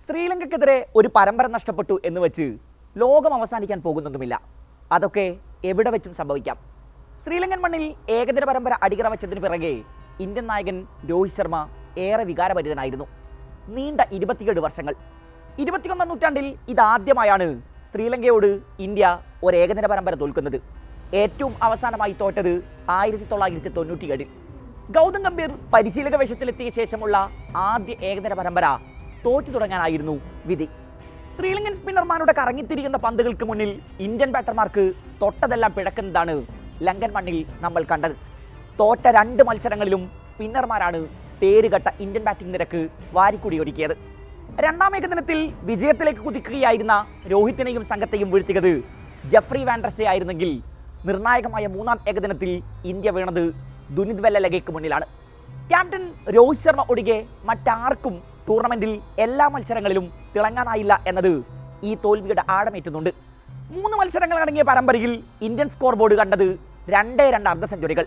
ശ്രീലങ്കയ്ക്കെതിരെ ഒരു പരമ്പര നഷ്ടപ്പെട്ടു എന്ന് വെച്ച് ലോകം അവസാനിക്കാൻ പോകുന്നതുമില്ല. അതൊക്കെ എവിടെ വെച്ചും സംഭവിക്കാം. ശ്രീലങ്കൻ മണ്ണിൽ ഏകദിന പരമ്പര അടികറ വെച്ചതിന് പിറകെ ഇന്ത്യൻ നായകൻ രോഹിത് ശർമ്മ ഏറെ വികാരഭരിതനായിരുന്നു. നീണ്ട ഇരുപത്തിയേഴ് വർഷങ്ങൾ. ഇരുപത്തിയൊന്നാം നൂറ്റാണ്ടിൽ ഇതാദ്യമായാണ് ശ്രീലങ്കയോട് ഇന്ത്യ ഒരു ഏകദിന പരമ്പര തോൽക്കുന്നത്. ഏറ്റവും അവസാനമായി തോറ്റത് ആയിരത്തി തൊള്ളായിരത്തി തൊണ്ണൂറ്റിയേഴിൽ ഗൗതം ഗംഭീർ പരിശീലക വേഷത്തിലെത്തിയ ശേഷമുള്ള ആദ്യ ഏകദിന പരമ്പര തോറ്റു തുടങ്ങാനായിരുന്നു വിധി. ശ്രീലങ്കൻ സ്പിന്നർമാരുടെ കറങ്ങിത്തിരിക്കുന്ന പന്തുകൾക്ക് മുന്നിൽ ഇന്ത്യൻ ബാറ്റർമാർക്ക് തൊട്ടതെല്ലാം പിഴക്കുന്നതാണ് ലങ്കൻ മണ്ണിൽ നമ്മൾ കണ്ടത്. തോറ്റ രണ്ട് മത്സരങ്ങളിലും സ്പിന്നർമാരാണ് പേരുകെട്ട ഇന്ത്യൻ ബാറ്റിംഗ് നിരക്ക് വാരിക്കുടിയൊരുക്കിയത്. രണ്ടാം ഏകദിനത്തിൽ വിജയത്തിലേക്ക് കുതിക്കുകയായിരുന്ന രോഹിത്തിനെയും സംഘത്തെയും വീഴ്ത്തിയത് ജഫ്രി വാൻഡ്രസെ ആയിരുന്നെങ്കിൽ നിർണായകമായ മൂന്നാം ഏകദിനത്തിൽ ഇന്ത്യ വീണത് ദുനിത് വെല്ലലഗയ്ക്ക് മുന്നിലാണ്. ക്യാപ്റ്റൻ രോഹിത് ശർമ്മ ഒഴികെ മറ്റാർക്കും ടൂർണമെന്റിൽ എല്ലാ മത്സരങ്ങളിലും തിളങ്ങാനായില്ല എന്നത് ഈ തോൽവിയുടെ ആഴമേറ്റുന്നുണ്ട്. മൂന്ന് മത്സരങ്ങൾ അടങ്ങിയ പരമ്പരയിൽ ഇന്ത്യൻ സ്കോർ ബോർഡ് കണ്ടത് രണ്ടേ രണ്ട് അർദ്ധ സെഞ്ചുറികൾ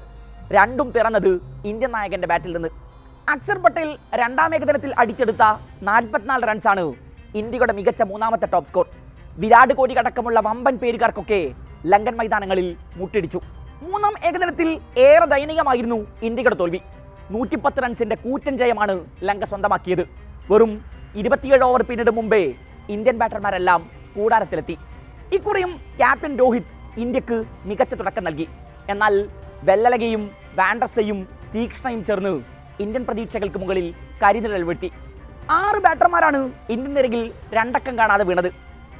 രണ്ടും പിറന്നത് ഇന്ത്യൻ നായകന്റെ ബാറ്റിൽ നിന്ന്. അക്ഷർ പട്ടേൽ രണ്ടാം ഏകദിനത്തിൽ അടിച്ചെടുത്ത നാൽപ്പത്തിനാല് റൺസാണ് ഇന്ത്യയുടെ മികച്ച മൂന്നാമത്തെ ടോപ്പ് സ്കോർ വിരാട് കോഹ്ലി അടക്കമുള്ള വമ്പൻ പേരുകാർക്കൊക്കെ ലങ്കൻ മൈതാനങ്ങളിൽ മുട്ടിടിച്ചു. മൂന്നാം ഏകദിനത്തിൽ ഏറെ ദയനീയമായിരുന്നു ഇന്ത്യയുടെ തോൽവി. നൂറ്റിപ്പത്ത് റൺസിന്റെ കൂറ്റൻ ജയമാണ് ലങ്ക സ്വന്തമാക്കിയത്. വെറും ഇരുപത്തിയേഴ് ഓവർ പിന്നീട് മുമ്പേ ഇന്ത്യൻ ബാറ്റർമാരെല്ലാം കൂടാരത്തിലെത്തി. ഇക്കുറിയും ക്യാപ്റ്റൻ രോഹിത് ഇന്ത്യയ്ക്ക് മികച്ച തുടക്കം നൽകി. എന്നാൽ വെല്ലലകയും വാൻഡർസയും തീക്ഷ്ണയും ചേർന്ന് ഇന്ത്യൻ പ്രതീക്ഷകൾക്ക് മുകളിൽ കരിനിഴൽ വീഴ്ത്തി. ആറ് ബാറ്റർമാരാണ് ഇന്ത്യൻ നിരകിൽ രണ്ടക്കം കാണാതെ വീണത്.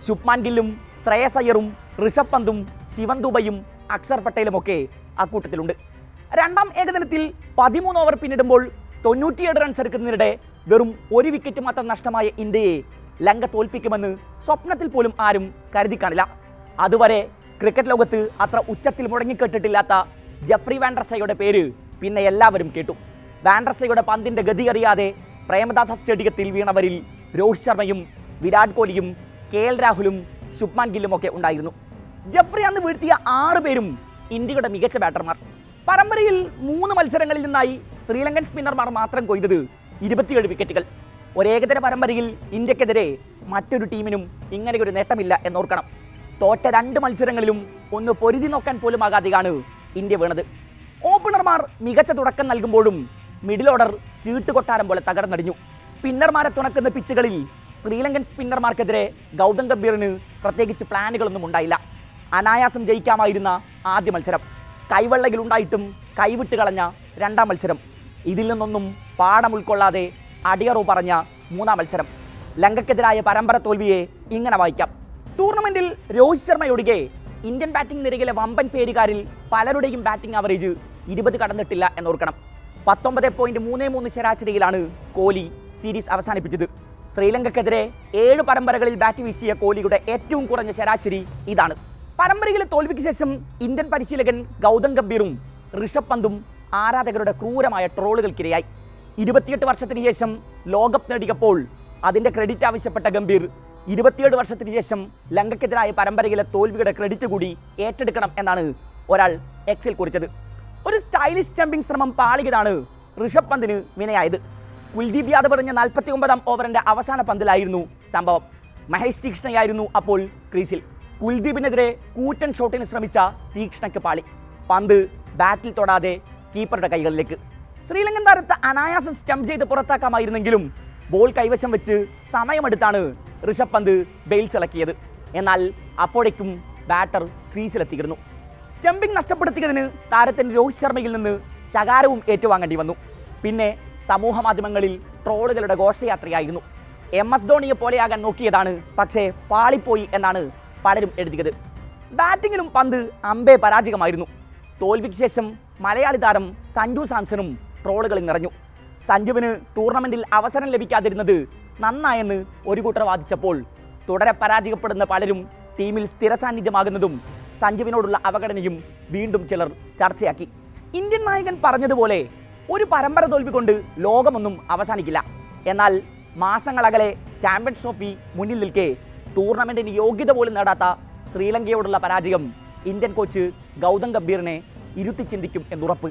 ശുഭ്മാൻ ഗില്ലും ശ്രേയസ് അയ്യറും ഋഷഭ് പന്തും ശിവൻ ദുബയും അക്സർ പട്ടേലുമൊക്കെ അക്കൂട്ടത്തിലുണ്ട് രണ്ടാം ഏകദിനത്തിൽ പതിമൂന്ന് ഓവർ പിന്നിടുമ്പോൾ തൊണ്ണൂറ്റിയേഴ് റൺസ് എടുക്കുന്നതിനിടെ വെറും ഒരു വിക്കറ്റ് മാത്രം നഷ്ടമായ ഇന്ത്യയെ ലങ്ക തോൽപ്പിക്കുമെന്ന് സ്വപ്നത്തിൽ പോലും ആരും കരുതി കാണില്ല. അതുവരെ ക്രിക്കറ്റ് ലോകത്ത് അത്ര ഉച്ചത്തിൽ മുടങ്ങിക്കെട്ടിട്ടില്ലാത്ത ജെഫ്രി വാൻഡർസയുടെ പേര് പിന്നെ എല്ലാവരും കേട്ടു. വാൻഡർസയുടെ പന്തിന്റെ ഗതി അറിയാതെ പ്രേമദാസ സ്റ്റേഡിയത്തിൽ വീണവരിൽ രോഹിത് ശർമ്മയും വിരാട് കോഹ്ലിയും കെ എൽ രാഹുലും ശുഭ്മാൻ ഗില്ലും ഒക്കെ ഉണ്ടായിരുന്നു. ജെഫ്രി അന്ന് വീഴ്ത്തിയ ആറ് പേരും ഇന്ത്യയുടെ മികച്ച ബാറ്റർമാർ പരമ്പരയിൽ മൂന്ന് മത്സരങ്ങളിൽ നിന്നായി ശ്രീലങ്കൻ സ്പിന്നർമാർ മാത്രം കൊയ്തത് ഇരുപത്തിയേഴ് വിക്കറ്റുകൾ ഒരേകദിന പരമ്പരയിൽ ഇന്ത്യക്കെതിരെ മറ്റൊരു ടീമിനും ഇങ്ങനെ ഒരു നേട്ടമില്ല എന്നോർക്കണം. തോറ്റ രണ്ട് മത്സരങ്ങളിലും ഒന്ന് പൊരുതി നോക്കാൻ പോലും ആകാതെയാണ് ഇന്ത്യ വീണത്. ഓപ്പണർമാർ മികച്ച തുടക്കം നൽകുമ്പോഴും മിഡിൽ ഓർഡർ ചീട്ടുകൊട്ടാരം പോലെ തകർന്നടിഞ്ഞു. സ്പിന്നർമാരെ തുണക്കുന്ന പിച്ചുകളിൽ ശ്രീലങ്കൻ സ്പിന്നർമാർക്കെതിരെ ഗൗതം ഗംഭീറിന് പ്രത്യേകിച്ച് പ്ലാനുകളൊന്നും ഉണ്ടായില്ല. അനായാസം ജയിക്കാമായിരുന്ന ആദ്യ മത്സരം. കൈവെള്ളയിലുണ്ടായിട്ടും കൈവിട്ട് കളഞ്ഞ രണ്ടാം മത്സരം. ഇതിൽ നിന്നൊന്നും പാഠം ഉൾക്കൊള്ളാതെ അടിയറു പറഞ്ഞ മൂന്നാം മത്സരം. ലങ്കക്കെതിരായ പരമ്പര തോൽവിയെ ഇങ്ങനെ വായിക്കാം. ടൂർണമെന്റിൽ രോഹിത് ശർമ്മയൊഴികെ ഇന്ത്യൻ ബാറ്റിംഗ് നിരയിലെ വമ്പൻ പേരുകാരിൽ പലരുടെയും ബാറ്റിംഗ് ആവറേജ് ഇരുപത് കടന്നിട്ടില്ല എന്നോർക്കണം. പത്തൊമ്പത് പോയിന്റ് മൂന്ന് മൂന്ന് ശരാശരിയിലാണ് കോഹ്ലി സീരീസ് അവസാനിപ്പിച്ചത്. ശ്രീലങ്കക്കെതിരെ ഏഴ് പരമ്പരകളിൽ ബാറ്റ് വീശിയ കോഹ്ലിയുടെ ഏറ്റവും കുറഞ്ഞ ശരാശരി ഇതാണ്. പരമ്പരയിലെ തോൽവിക്ക് ശേഷം ഇന്ത്യൻ പരിശീലകൻ ഗൗതം ഗംഭീറും ഋഷഭ് പന്തും ആരാധകരുടെ ക്രൂരമായ ട്രോളുകൾക്കിരയായി. ഇരുപത്തിയെട്ട് വർഷത്തിന് ശേഷം ലോകകപ്പ് നേടിയപ്പോൾ അതിന്റെ ക്രെഡിറ്റ് ആവശ്യപ്പെട്ട ഗംഭീർ ഇരുപത്തിയേഴ് വർഷത്തിന് ശേഷം ലങ്കയ്ക്കെതിരായ പരമ്പരയിലെ തോൽവിയുടെ ക്രെഡിറ്റ് കൂടി ഏറ്റെടുക്കണം എന്നാണ് ഒരാൾ എക്സിൽ കുറിച്ചത്. ഒരു സ്റ്റൈലിഷ് ജമ്പിംഗ് ശ്രമം പാളിയതാണ് ഋഷഭ് പന്തിന് വിനയായത്. കുൽദീപ് യാദവ് എറിഞ്ഞ നാൽപ്പത്തി ഒമ്പതാം ഓവറിന്റെ അവസാന പന്തിലായിരുന്നു സംഭവം. മഹേഷ് തീക്ഷ്ണയായിരുന്നു അപ്പോൾ ക്രീസിൽ. കുൽദീപിനെതിരെ കൂറ്റൻ ഷോട്ടിന് ശ്രമിച്ച തീക്ഷ്ണയ്ക്ക് പാളി. പന്ത് ബാറ്റിൽ തൊടാതെ കീപ്പറുടെ കൈകളിലേക്ക്. ശ്രീലങ്കൻ താരത്തെ അനായാസം സ്റ്റംപ് ചെയ്ത് പുറത്താക്കാമായിരുന്നെങ്കിലും ബോൾ കൈവശം വെച്ച് സമയമെടുത്താണ് ഋഷഭ് പന്ത് ബെയിൽ ഇളക്കിയത്. എന്നാൽ അപ്പോഴേക്കും ബാറ്റർ ക്രീസിലെത്തിയിരുന്നു സ്റ്റംപിംഗ് നഷ്ടപ്പെടുത്തിയതിന് താരത്തിന് രോഹിത് ശർമ്മയിൽ നിന്ന് ശകാരവും ഏറ്റുവാങ്ങേണ്ടി വന്നു. പിന്നെ സമൂഹ മാധ്യമങ്ങളിൽ ട്രോളുകളുടെ ഘോഷയാത്രയായിരുന്നു. എം എസ് ധോണിയെ പോലെയാകാൻ നോക്കിയതാണ് പക്ഷേ പാളിപ്പോയി എന്നാണ് പലരും എഴുതിയത്. ബാറ്റിങ്ങിലും പന്ത് അമ്പേ പരാജയമായിരുന്നു. തോൽവിക്ക് ശേഷം മലയാളി താരം സഞ്ജു സാംസണും ട്രോളുകളിൽ നിറഞ്ഞു. സഞ്ജുവിന് ടൂർണമെന്റിൽ അവസരം ലഭിക്കാതിരുന്നത് നന്നായെന്ന് ഒരു കൂട്ടർ വാദിച്ചപ്പോൾ തുടരെ പരാജയപ്പെടുന്ന പലരും ടീമിൽ സ്ഥിര സാന്നിധ്യമാകുന്നതും സഞ്ജുവിനോടുള്ള അവഗണനയും വീണ്ടും ചിലർ ചർച്ചയാക്കി. ഇന്ത്യൻ നായകൻ പറഞ്ഞതുപോലെ ഒരു പരമ്പര തോൽവി കൊണ്ട് ലോകമൊന്നും അവസാനിക്കില്ല. എന്നാൽ മാസങ്ങളകലെ ചാമ്പ്യൻസ് ട്രോഫി മുന്നിൽ നിൽക്കെ ടൂർണമെന്റിന് യോഗ്യത പോലും നേടാത്ത ശ്രീലങ്കയോടുള്ള പരാജയം ഇന്ത്യൻ കോച്ച് ഗൗതം ഗംഭീറിനെ ഇരുത്തി ചിന്തിക്കും എന്നുറപ്പ്.